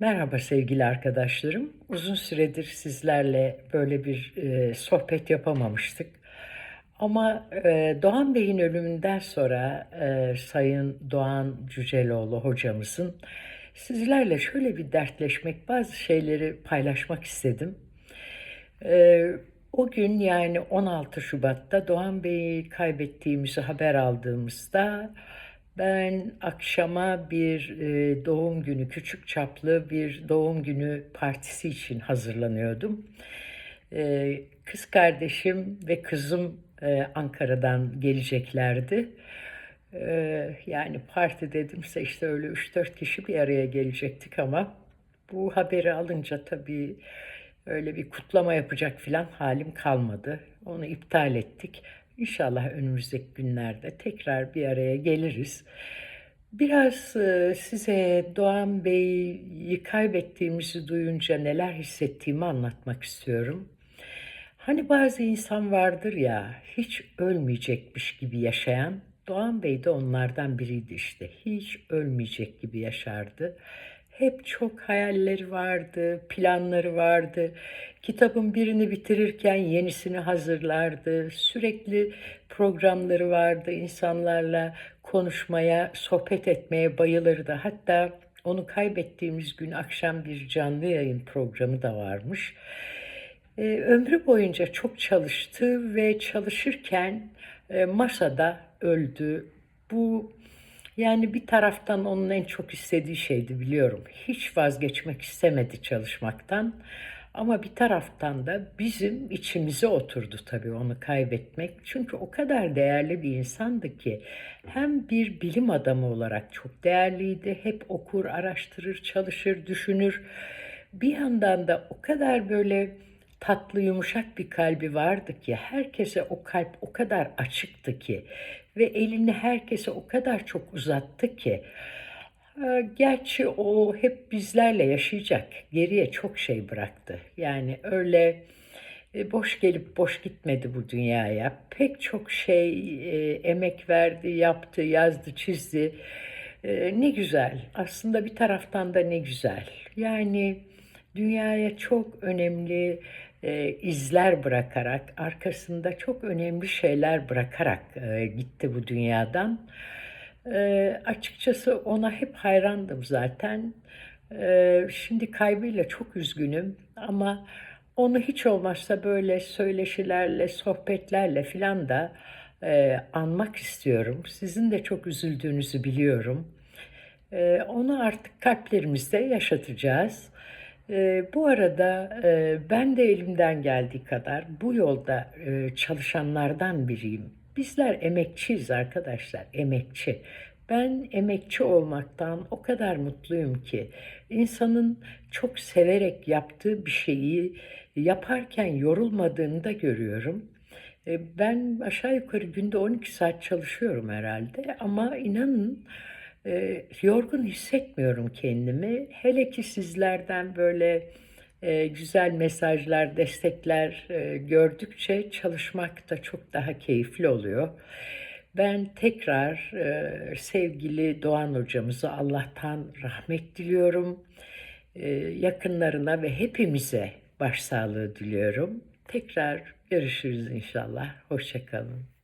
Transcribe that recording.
Merhaba sevgili arkadaşlarım. Uzun süredir sizlerle böyle bir e, sohbet yapamamıştık. Ama e, Doğan Bey'in ölümünden sonra e, Sayın Doğan Cüceloğlu hocamızın sizlerle şöyle bir dertleşmek, bazı şeyleri paylaşmak istedim. E, o gün yani 16 Şubat'ta Doğan Bey'i kaybettiğimizi haber aldığımızda ben akşama bir e, doğum günü, küçük çaplı bir doğum günü partisi için hazırlanıyordum. E, kız kardeşim ve kızım e, Ankara'dan geleceklerdi. Yani parti dedimse işte öyle 3-4 kişi bir araya gelecektik ama bu haberi alınca tabii öyle bir kutlama yapacak filan halim kalmadı. Onu iptal ettik. İnşallah önümüzdeki günlerde tekrar bir araya geliriz. Biraz e, size Doğan Bey'i kaybettiğimizi duyunca neler hissettiğimi anlatmak istiyorum. Hani bazı insan vardır ya hiç ölmeyecekmiş gibi yaşayan. Doğan Bey de onlardan biriydi işte. Hiç ölmeyecek gibi yaşardı. Hep çok hayalleri vardı, planları vardı. Kitabın birini bitirirken yenisini hazırlardı. Sürekli programları vardı. İnsanlarla konuşmaya, sohbet etmeye bayılırdı. Hatta onu kaybettiğimiz gün akşam bir canlı yayın programı da varmış. Ee, ömrü boyunca çok çalıştı ve çalışırken e, masada öldü. Bu yani bir taraftan onun en çok istediği şeydi biliyorum. Hiç vazgeçmek istemedi çalışmaktan. Ama bir taraftan da bizim içimize oturdu tabii onu kaybetmek. Çünkü o kadar değerli bir insandı ki hem bir bilim adamı olarak çok değerliydi. Hep okur, araştırır, çalışır, düşünür. Bir yandan da o kadar böyle tatlı yumuşak bir kalbi vardı ki herkese o kalp o kadar açıktı ki ve elini herkese o kadar çok uzattı ki e, gerçi o hep bizlerle yaşayacak geriye çok şey bıraktı. Yani öyle e, boş gelip boş gitmedi bu dünyaya. Pek çok şey e, emek verdi yaptı yazdı çizdi. Ne güzel. Aslında bir taraftan da ne güzel. Yani dünyaya çok önemli e, izler bırakarak, arkasında çok önemli şeyler bırakarak e, gitti bu dünyadan. E, açıkçası ona hep hayrandım zaten. E, şimdi kaybıyla çok üzgünüm ama onu hiç olmazsa böyle söyleşilerle, sohbetlerle filan da e, anmak istiyorum. Sizin de çok üzüldüğünüzü biliyorum. E, onu artık kalplerimizde yaşatacağız. E, bu arada e, ben de elimden geldiği kadar bu yolda e, çalışanlardan biriyim. Bizler emekçiyiz arkadaşlar, emekçi. Ben emekçi olmaktan o kadar mutluyum ki insanın çok severek yaptığı bir şeyi yaparken yorulmadığını da görüyorum. Ben aşağı yukarı günde 12 saat çalışıyorum herhalde ama inanın e, yorgun hissetmiyorum kendimi. Hele ki sizlerden böyle e, güzel mesajlar, destekler e, gördükçe çalışmak da çok daha keyifli oluyor. Ben tekrar e, sevgili Doğan hocamıza Allah'tan rahmet diliyorum. Yakınlarına ve hepimize başsağlığı diliyorum. Tekrar görüşürüz inşallah. Hoşçakalın.